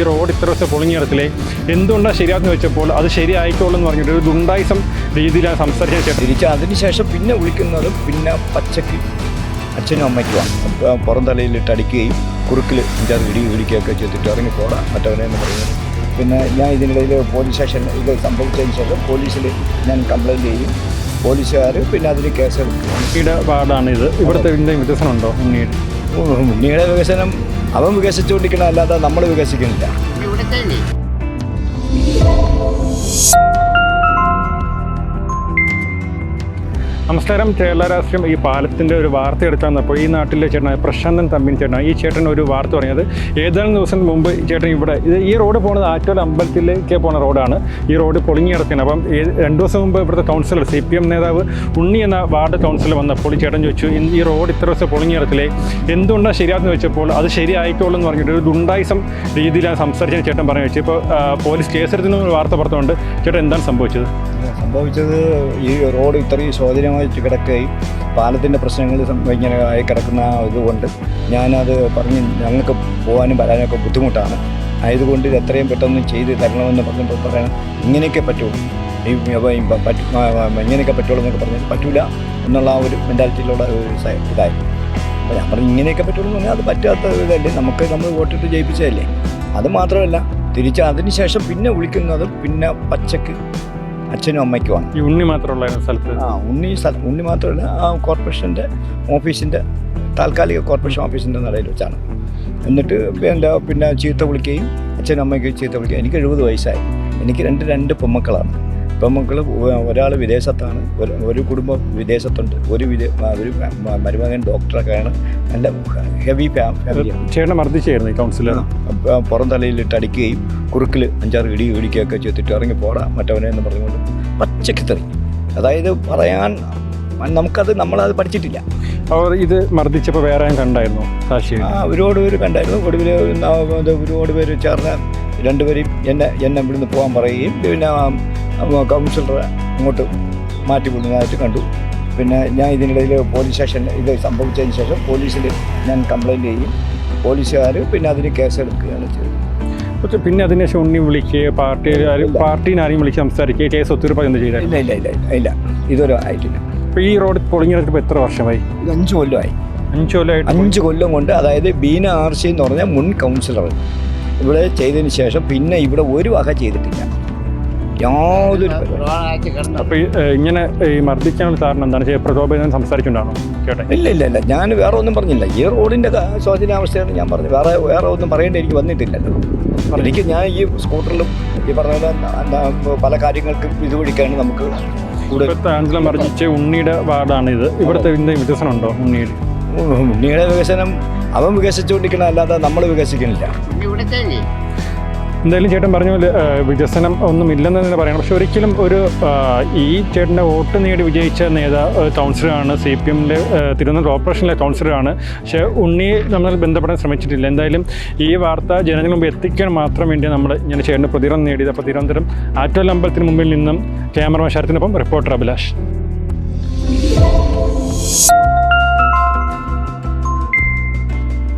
ഈ റോഡ് ഇത്ര ദിവസം പൊളിഞ്ഞിടത്തിലെ എന്തുകൊണ്ടാണ് ശരിയാന്ന് വെച്ചപ്പോൾ അത് ശരിയായിക്കോളൂ എന്ന് പറഞ്ഞിട്ട് ഒരു ദുണ്ടായിസം രീതിയിലാണ് സംസാരിക്കാൻ ചേട്ടൻ തിരിച്ച് അതിനുശേഷം പിന്നെ വിളിക്കുന്നതും പിന്നെ പച്ചക്ക് അച്ഛനും അമ്മയ്ക്കുമാണ് അപ്പോൾ പുറം തലയിലിട്ട് അടിക്കുകയും കുറുക്കിൽ അഞ്ചാറ് ഇടി ഇടിക്കുകയൊക്കെ ചെയ്തിട്ട് ഇറങ്ങി പോടാം മറ്റവനെ എന്ന് പറയുന്നത്. പിന്നെ ഞാൻ ഇതിനിടയിൽ പോലീസ് സ്റ്റേഷൻ ഇത് സംഭവിച്ചതിന് ശേഷം പോലീസിൽ ഞാൻ കംപ്ലയിന്റ് ചെയ്യും. പോലീസുകാർ പിന്നെ അതിന് കേസ് ഉണ്ണിയുടെ വാർഡാണ് ഇത്. ഇവിടുത്തെ എന്തെങ്കിലും ഉണ്ടോ ഉണ്ണിയുടെ ഉണ്ണിയുടെ വികസനം അവൻ വികസിച്ചുകൊണ്ടിരിക്കണം അല്ലാതെ നമ്മൾ വികസിക്കുന്നില്ല. നമസ്കാരം. കേരള രാഷ്ട്രീയം ഈ പാലത്തിന്റെ ഒരു വാർത്ത എടുക്കാൻ നിന്നപ്പോൾ ഈ നാട്ടിലെ ചേട്ടൻ പ്രശാന്തൻ തമ്പിൻ ചേട്ടൻ ഈ ചേട്ടൻ ഒരു വാർത്ത പറഞ്ഞത് ഏതാനും ദിവസം മുമ്പ് ചേട്ടൻ ഇവിടെ ഇത് ഈ റോഡ് പോകുന്നത് ആറ്റോൽ അമ്പലത്തിലേക്ക് പോകുന്ന റോഡാണ്. ഈ റോഡ് പൊളിഞ്ഞു കിടക്കുന്നത് അപ്പം രണ്ട് ദിവസം മുമ്പ് ഇവിടുത്തെ കൗൺസിലർ സി പി എം നേതാവ് ഉണ്ണി എന്ന വാർഡ് കൗൺസിലർ വന്നപ്പോൾ ചേട്ടൻ ചോദിച്ചു ഈ റോഡ് ഇത്ര ദിവസം പൊളിഞ്ഞു കിടത്തില്ലേ എന്തുകൊണ്ടാണ് ശരിയാണെന്ന് വെച്ചപ്പോൾ അത് ശരിയായിക്കോളൂ എന്ന് പറഞ്ഞിട്ട് ഒരു ദുണ്ടായിസം രീതിയിലാണ് സംസാരിച്ചത് ചേട്ടൻ പറഞ്ഞു വെച്ചു. ഇപ്പോൾ പോലീസ് കേസെടുത്തുന്ന വാർത്ത പുറത്തുകൊണ്ട് ചേട്ടൻ എന്താണ് സംഭവിച്ചത്? സംഭവിച്ചത് ഈ റോഡ് ഇത്രയും ശോചനമായിട്ട് കിടക്കുകയും പാലത്തിന്റെ പ്രശ്നങ്ങൾ ഇങ്ങനെ ആയി കിടക്കുന്ന ഇതുകൊണ്ട് ഞാനത് പറഞ്ഞ് ഞങ്ങൾക്ക് പോകാനും വരാനൊക്കെ ബുദ്ധിമുട്ടാണ്. ആയതുകൊണ്ട് ഇത് എത്രയും പെട്ടെന്ന് ചെയ്ത് തരണമെന്ന് പറഞ്ഞപ്പോൾ പറയണം ഇങ്ങനെയൊക്കെ പറ്റുള്ളൂ ഈ ഇങ്ങനെയൊക്കെ പറ്റുള്ളൂ എന്നൊക്കെ പറഞ്ഞാൽ പറ്റൂല എന്നുള്ള ആ ഒരു മെന്റാലിറ്റിയിലുള്ള ഒരു ഇതായി. അപ്പോൾ ഞാൻ പറഞ്ഞു ഇങ്ങനെയൊക്കെ പറ്റുള്ളൂ എന്ന് പറഞ്ഞാൽ അത് പറ്റാത്ത ഇതല്ലേ? നമുക്ക് നമ്മൾ വോട്ടിട്ട് ജയിപ്പിച്ചതല്ലേ? അത് മാത്രമല്ല തിരിച്ച് അതിന് ശേഷം പിന്നെ വിളിക്കുന്നതും പിന്നെ പച്ചക്ക് അച്ഛനും അമ്മയ്ക്കുമാണ് ഈ ഉണ്ണി മാത്രമല്ല സ്ഥലത്ത്? ആ ഉണ്ണി സ്ഥലം ഉണ്ണി മാത്രമല്ല ആ കോർപ്പറേഷന്റെ ഓഫീസിന്റെ താൽക്കാലിക കോർപ്പറേഷൻ ഓഫീസിന്റെ നടയിൽ വെച്ചാണ്. എന്നിട്ട് എന്റെ പിന്നെ ചീത്ത വിളിക്കുകയും അച്ഛനും അമ്മയ്ക്ക് ചീത്ത വിളിക്കുകയും എനിക്ക് എഴുപത് വയസ്സായി. എനിക്ക് രണ്ട് രണ്ട് പെമ്മക്കളാണ്. പെമ്മക്കൾ ഒരാൾ വിദേശത്താണ് ഒരു ഒരു കുടുംബം വിദേശത്തുണ്ട് ഒരു ഒരു മരുമകൻ ഡോക്ടറൊക്കെയാണ് നല്ല ഹെവി ഫാം ചേട്ടനെ മർദ്ദിച്ചായിരുന്നു കൗൺസിലർ അപ്പൊ പുറം തലയിലിട്ട് അടിക്കുകയും കുറുക്കിൽ അഞ്ചാറ് ഇടി ഇടിക്കുകയൊക്കെ ചെയ്തിട്ട് ഇറങ്ങി പോടാ മറ്റവനെ എന്ന് പറഞ്ഞുകൊണ്ട് പച്ചക്ക് തെറി. അതായത് പറയാൻ നമുക്കത് നമ്മളത് പഠിച്ചിട്ടില്ല. അവർ ഇത് മർദ്ദിച്ചപ്പോൾ വേറെ കണ്ടായിരുന്നു? സാക്ഷി. ആ, ഒരുപാട് പേര് കണ്ടായിരുന്നു. ഒടുവിൽ ഒരുപാട് പേര് ചേർന്ന് രണ്ടുപേരും എന്നെ എന്നെ ഇവിടുന്ന് പോകാൻ പറയുകയും പിന്നെ ആ, കൗൺസിലറെ അങ്ങോട്ട് മാറ്റി വിടുന്നതായിട്ട് കണ്ടു. പിന്നെ ഞാൻ ഇതിനിടയിൽ പോലീസ് സ്റ്റേഷൻ ഇത് സംഭവിച്ചതിന് ശേഷം പോലീസിൽ ഞാൻ കംപ്ലയിന്റ് ചെയ്യും. പോലീസുകാർ പിന്നെ അതിന് കേസെടുക്കുകയാണ് ചെയ്തത്. പക്ഷേ പിന്നെ അതിനുശേഷം ഉണ്ണി വിളിച്ച് പാർട്ടി പാർട്ടീനെ ആരെയും വിളിച്ച് സംസാരിക്കുക കേസ് ഒത്തിരി എന്ത് ചെയ്തായിരുന്നു ഇല്ല ഇല്ല ഇല്ല ഇല്ല. ഇതുവരെ ആയിട്ടില്ല. ഇപ്പോൾ ഈ റോഡ് പൊളിഞ്ഞിടത്തിപ്പോൾ എത്ര വർഷമായി? ഇത് അഞ്ച് കൊല്ലമായി. അഞ്ച് കൊല്ലമായിട്ട് അഞ്ച് കൊല്ലം കൊണ്ട് അതായത് ബീന ആർസി എന്ന് പറഞ്ഞ മുൻ കൗൺസിലർ ഇവിടെ ചെയ്തതിന് ശേഷം പിന്നെ ഇവിടെ ഒരു വക ചെയ്തിട്ടില്ല. യാതൊരു അപ്പൊ അപ്പോൾ ഇങ്ങനെ ഈ മർദ്ദിക്കാനുള്ള കാരണം എന്താണ്? പ്രകോപനം സംസാരിച്ചുകൊണ്ടാണോ ചേട്ടൻ ഇല്ല ഇല്ല ഇല്ല. ഞാൻ വേറെ ഒന്നും പറഞ്ഞില്ല. ഈ റോഡിന്റെ ശോചനാവസ്ഥയാണ് ഞാൻ പറഞ്ഞത് വേറെ വേറെ ഒന്നും പറയേണ്ടി എനിക്ക് വന്നിട്ടില്ലല്ലോ എനിക്ക് ഞാൻ ഈ സ്കൂട്ടറിലും ഈ പറഞ്ഞ പോലെ എന്താ പല കാര്യങ്ങൾക്കും ഇത് പിടിക്കാണ് നമുക്ക് മർദ്ദിച്ച ഇപ്പോഴത്തെ ആഞ്ചല മർദ്ദിച്ച ഉണ്ണിയുടെ വാർഡാണ് ഇത് ഇവിടുത്തെ വികസനം ഉണ്ടോ ഉണ്ണിയുടെ? ഉണ്ണിയുടെ വികസനം അവൻ വികസിച്ചുകൊണ്ടിരിക്കണം അല്ലാതെ നമ്മൾ വികസിക്കുന്നില്ല എന്തായാലും ചേട്ടൻ പറഞ്ഞ പോലെ വികസനം ഒന്നും ഇല്ലെന്ന് തന്നെ പറയണം. പക്ഷെ ഒരിക്കലും ഒരു ഈ ചേട്ടന്റെ വോട്ട് നേടി വിജയിച്ച നേതാ കൗൺസിലറാണ് സി പി എമ്മിലെ തിരുവനന്തപുരം ഓപ്പറേഷനിലെ കൗൺസിലറാണ്. പക്ഷെ ഉണ്ണി നമ്മൾ ബന്ധപ്പെടാൻ ശ്രമിച്ചിട്ടില്ല. എന്തായാലും ഈ വാർത്ത ജനങ്ങൾ മുമ്പ് എത്തിക്കാൻ മാത്രം വേണ്ടി നമ്മൾ ഇങ്ങനെ ചേട്ടന്റെ പ്രതികരണം നേടിയത്. അപ്പോൾ തിരുവനന്തപുരം ആറ്റോൽ അമ്പലത്തിന് മുമ്പിൽ നിന്നും ക്യാമറ ശരത്തിനൊപ്പം റിപ്പോർട്ടർ അഭിലാഷ്.